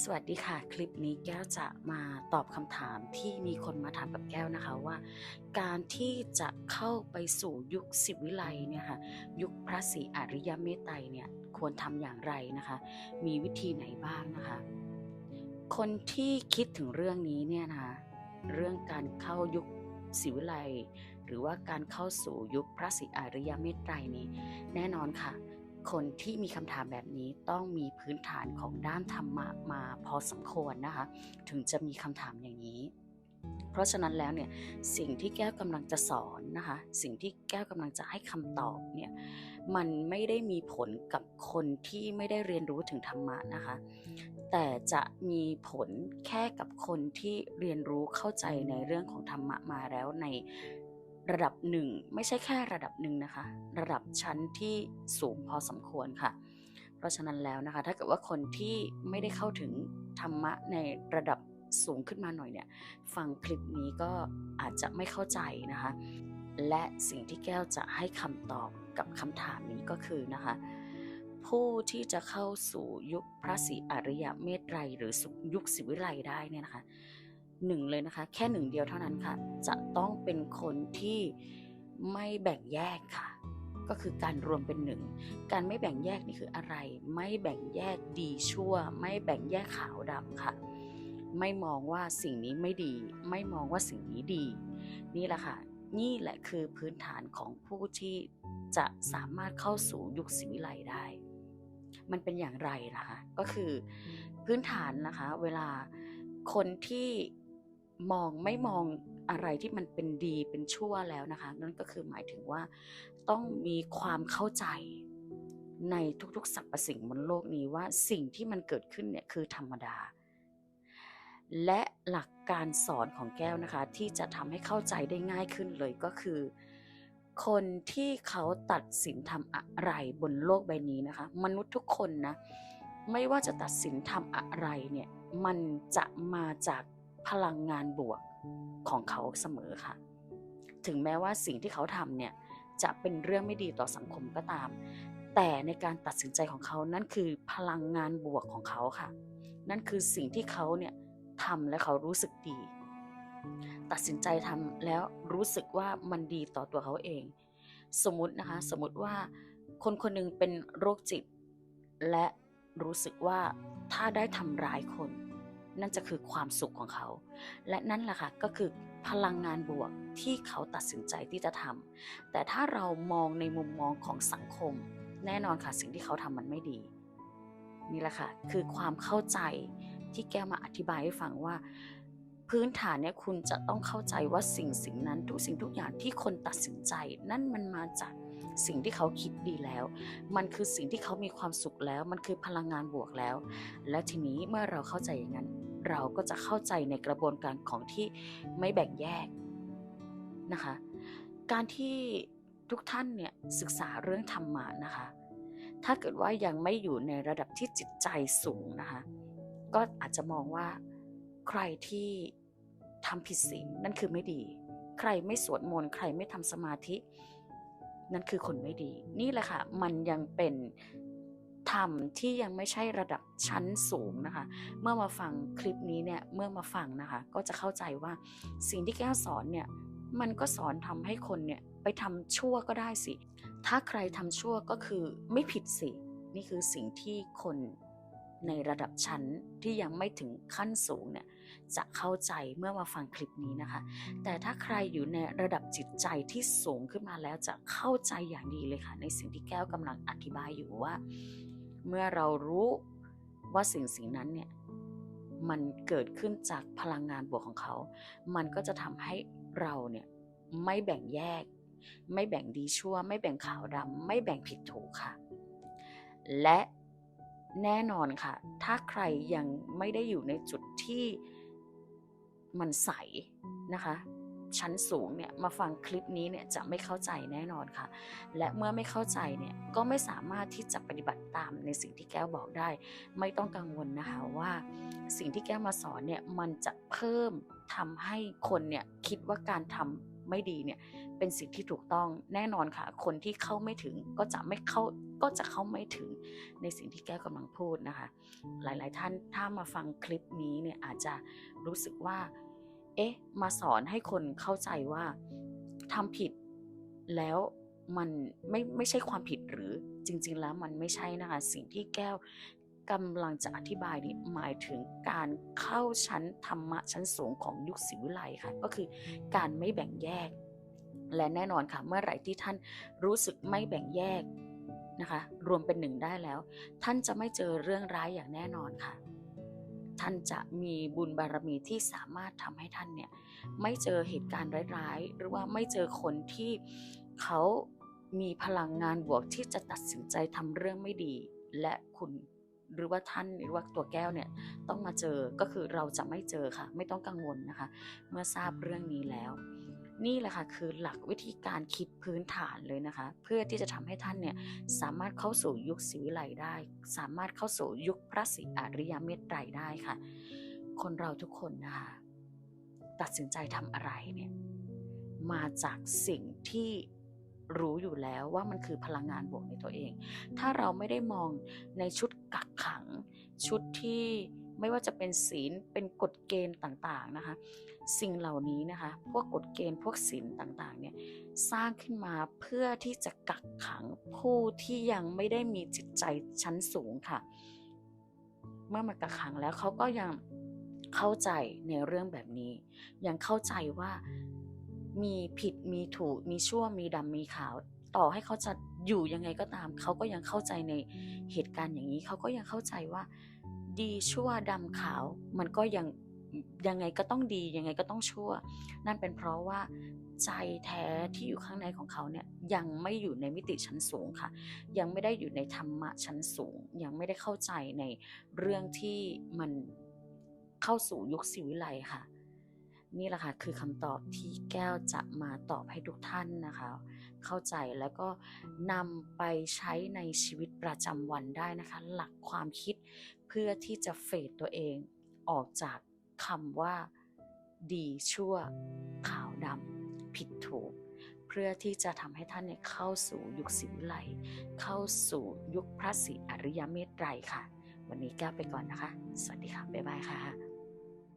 สวัสดีค่ะ คลิปนี้แก้วจะมาตอบคำถามที่มีคนมาถามกับแก้วนะคะว่า การที่จะเข้าไปสู่ยุคสิวิไลเนี่ยค่ะยุคพระศรีอริยเมตไตรเนี่ยควรทำอย่างไรนะคะ มีวิธีไหนบ้างนะคะ คนที่คิดถึงเรื่องนี้เนี่ยนะคะเรื่องการเข้ายุคสิวิไลหรือว่าการเข้าสู่ยุคพระศรีอริยเมตไตรนี้ แน่นอนค่ะ คนที่มีคำถามแบบนี้ต้องมีพื้นฐานของด้านธรรมะมาพอสมควรนะคะ ถึงจะมีคำถามอย่างนี้ เพราะฉะนั้นแล้วเนี่ยสิ่งที่แก้วกำลังจะสอนนะคะ สิ่งที่แก้วกำลังจะให้คำตอบเนี่ยมันไม่ได้มีผลกับคนที่ไม่ได้เรียนรู้ถึงธรรมะนะคะ แต่จะมีผลแค่กับคนที่เรียนรู้เข้าใจในเรื่องของธรรมะมาแล้วใน ระดับหนึ่งไม่ใช่แค่ระดับหนึ่งนะคะ ระดับชั้นที่สูงพอสมควรค่ะ เพราะฉะนั้นแล้วนะคะ ถ้าเกิดว่าคนที่ไม่ได้เข้าถึงธรรมะในระดับสูงขึ้นมาหน่อยเนี่ย ฟังคลิปนี้ก็อาจจะไม่เข้าใจนะคะ และสิ่งที่แก้วจะให้คำตอบกับคำถามนี้ก็คือนะคะ ผู้ที่จะเข้าสู่ยุคพระศรีอริยเมตไตรหรือยุคสิวิไลได้เนี่ยนะคะ หนึ่งเลยนะคะ แค่หนึ่งเดียวเท่านั้นค่ะ จะต้องเป็นคนที่ไม่แบ่งแยกค่ะ ก็คือการรวมเป็นหนึ่ง การไม่แบ่งแยกนี่คืออะไร ไม่แบ่งแยกดีชั่ว ไม่แบ่งแยกขาวดำค่ะ ไม่มองว่าสิ่งนี้ไม่ดี ไม่มองว่าสิ่งนี้ดี นี่แหละค่ะ นี่แหละคือพื้นฐานของผู้ที่จะสามารถเข้าสู่ยุคสิวิไลได้ มันเป็นอย่างไรนะคะ ก็คือพื้นฐานนะคะ เวลาคนที่ มองไม่มองอะไรที่มันเป็นดีเป็นชั่วแล้วนะคะ นั่นก็คือหมายถึงว่าต้องมีความเข้าใจในทุกๆสรรพสิ่งบนโลกนี้ว่าสิ่งที่มันเกิดขึ้นเนี่ยคือธรรมดา และหลักการสอนของแก้วนะคะ ที่จะทำให้เข้าใจได้ง่ายขึ้นเลยก็คือ คนที่เขาตัดสินทำอะไรบนโลกใบนี้นะคะ มนุษย์ทุกคนนะไม่ว่าจะตัดสินทำอะไรเนี่ยมันจะมาจาก พลังงานบวกของเขาเสมอค่ะ ถึงแม้ว่าสิ่งที่เขาทำเนี่ยจะเป็นเรื่องไม่ดีต่อสังคมก็ตาม แต่ในการตัดสินใจของเขานั่นคือพลังงานบวกของเขาค่ะ นั่นคือสิ่งที่เขาเนี่ยทำและเขารู้สึกดี ตัดสินใจทำแล้วรู้สึกว่ามันดีต่อตัวเขาเอง สมมตินะคะสมมติว่าคนคนหนึ่งเป็นโรคจิต และรู้สึกว่าถ้าได้ทำร้ายคน นั่นจะคือความสุขของเขา และนั่นแหละค่ะก็คือพลังงานบวกที่เขาตัดสินใจที่จะทำแต่ถ้าเรามองในมุมมองของสังคม แน่นอนค่ะสิ่งที่เขาทำมันไม่ดี นี่แหละค่ะคือความเข้าใจที่แกมาอธิบายให้ฟังว่า พื้นฐานเนี่ยคุณจะต้องเข้าใจว่าสิ่งสิ่งนั้นทุกสิ่งทุกอย่างที่คนตัดสินใจ นั่นมันมาจาก สิ่งที่เขาคิดดีแล้ว มันคือสิ่งที่เขามีความสุขแล้ว มันคือพลังงานบวกแล้ว และทีนี้เมื่อเราเข้าใจอย่างนั้น เราก็จะเข้าใจในกระบวนการของที่ไม่แบ่งแยกนะคะ การที่ทุกท่านเนี่ยศึกษาเรื่องธรรมะนะคะ ถ้าเกิดว่ายังไม่อยู่ในระดับที่จิตใจสูงนะคะ ก็อาจจะมองว่าใครที่ทำผิดศีลนั่นคือไม่ดี ใครไม่สวดมนต์ใครไม่ทำสมาธิ นั่นคือคนไม่ดี นี่แหละค่ะ มันยังเป็นธรรมที่ยังไม่ใช่ระดับชั้นสูงนะคะ เมื่อมาฟังคลิปนี้เนี่ย เมื่อมาฟังนะคะ ก็จะเข้าใจว่าสิ่งที่แก้วสอนเนี่ย มันก็สอนทำให้คนเนี่ยไปทำชั่วก็ได้สิ ถ้าใครทำชั่วก็คือไม่ผิดสิ นี่คือสิ่งที่คน ในระดับชั้นที่ยังไม่ถึงขั้นสูงเนี่ยจะเข้าใจเมื่อมาฟังคลิปนี้นะคะ แต่ถ้าใครอยู่ในระดับจิตใจที่สูงขึ้นมาแล้วจะเข้าใจอย่างดีเลยค่ะ ในสิ่งที่แก้วกำลังอธิบายอยู่ว่า เมื่อเรารู้ว่าสิ่งสิ่งนั้นเนี่ยมันเกิดขึ้นจากพลังงานบวกของเขา มันก็จะทำให้เราเนี่ยไม่แบ่งแยก ไม่แบ่งดีชั่ว ไม่แบ่งขาวดำไม่แบ่งผิดถูกค่ะ และ แน่นอนค่ะ ถ้าใครยังไม่ได้อยู่ในจุดที่มันใสนะคะ ชั้นสูงเนี่ยมาฟังคลิปนี้เนี่ยจะไม่เข้าใจแน่นอนค่ะ และเมื่อไม่เข้าใจเนี่ยก็ไม่สามารถที่จะปฏิบัติตามในสิ่งที่แก้วบอกได้ ไม่ต้องกังวลนะคะว่า สิ่งที่แก้วมาสอนเนี่ยมันจะเพิ่มทำให้คนเนี่ยคิดว่าการท ไม่ดีเนี่ยเป็นสิ่งที่ถูกต้องแน่นอนค่ะ คนที่เข้าไม่ถึงก็จะไม่เข้าก็จะเข้าไม่ถึงในสิ่งที่แก้วกำลังพูดนะคะ หลายๆท่านถ้ามาฟังคลิปนี้เนี่ยอาจจะรู้สึกว่า เอ๊ะ มาสอนให้คนเข้าใจว่าทำผิดแล้วมันไม่ไม่ใช่ความผิดหรือจริง ๆ แล้วมันไม่ใช่นะคะ สิ่งที่แก้ว กำลังจะอธิบายนี่หมายถึงการเข้าชั้นธรรมะชั้นสูงของยุคศิวิไลค่ะ ก็คือการไม่แบ่งแยก และแน่นอนค่ะ เมื่อไหร่ที่ท่านรู้สึกไม่แบ่งแยกนะคะ รวมเป็นหนึ่งได้แล้ว ท่านจะไม่เจอเรื่องร้ายอย่างแน่นอนค่ะ ท่านจะมีบุญบารมีที่สามารถทำให้ท่านเนี่ยไม่เจอเหตุการณ์ร้ายๆ หรือว่าไม่เจอคนที่เขามีพลังงานบวกที่จะตัดสินใจทำเรื่องไม่ดีและคุณ หรือว่าท่านหรือว่าตัวแก้วเนี่ยต้องมาเจอก็คือเราจะไม่เจอค่ะ ไม่ต้องกังวลนะคะ เมื่อทราบเรื่องนี้แล้ว นี่แหละค่ะคือหลักวิธีการคิดพื้นฐานเลยนะคะ เพื่อที่จะทำให้ท่านเนี่ยสามารถเข้าสู่ยุคศิวิไลได้ สามารถเข้าสู่ยุคพระศรีอริยเมตไตรได้ค่ะ คนเราทุกคนนะคะตัดสินใจทำอะไรเนี่ยมาจากสิ่งที่ รู้อยู่แล้วว่ามันคือพลังงานบวกในตัวเอง ถ้าเราไม่ได้มองในชุดกักขัง ชุดที่ไม่ว่าจะเป็นศีลเป็นกฎเกณฑ์ต่างๆนะคะ สิ่งเหล่านี้นะคะ พวกกฎเกณฑ์พวกศีลต่างๆเนี่ยสร้างขึ้นมาเพื่อที่จะกักขังผู้ที่ยังไม่ได้มีจิตใจชั้นสูงค่ะ เมื่อมากักขังแล้วเขาก็ยังเข้าใจในเรื่องแบบนี้ ยังเข้าใจว่า มีผิดมีถูกมีชั่วมีดำมีขาว ต่อให้เขาจะอยู่ยังไงก็ตาม เขาก็ยังเข้าใจในเหตุการณ์อย่างนี้ เขาก็ยังเข้าใจว่า ดีชั่วดำขาว มันก็ยังยังไงก็ต้องดียังไงก็ต้องชั่ว นั่นเป็นเพราะว่าใจแท้ที่อยู่ข้างในของเขาเนี่ยยังไม่อยู่ในมิติชั้นสูงค่ะ ยังไม่ได้อยู่ในธรรมะชั้นสูง ยังไม่ได้เข้าใจในเรื่องที่มันเข้าสู่ยุคศิวิไลค่ะ นี่แหละค่ะคือคำตอบที่แก้วจะมาตอบให้ทุกท่านนะคะ เข้าใจแล้วก็นำไปใช้ในชีวิตประจำวันได้นะคะ หลักความคิดเพื่อที่จะเฟดตัวเองออกจากคำว่า ดีชั่วขาวดำผิดถูก เพื่อที่จะทำให้ท่านเนี่ยเข้าสู่ยุคศิวิไลเข้าสู่ยุคพระศรีอริยเมตไตรค่ะ วันนี้แก้วไปก่อนนะคะ สวัสดีค่ะ บ๊ายบายค่ะ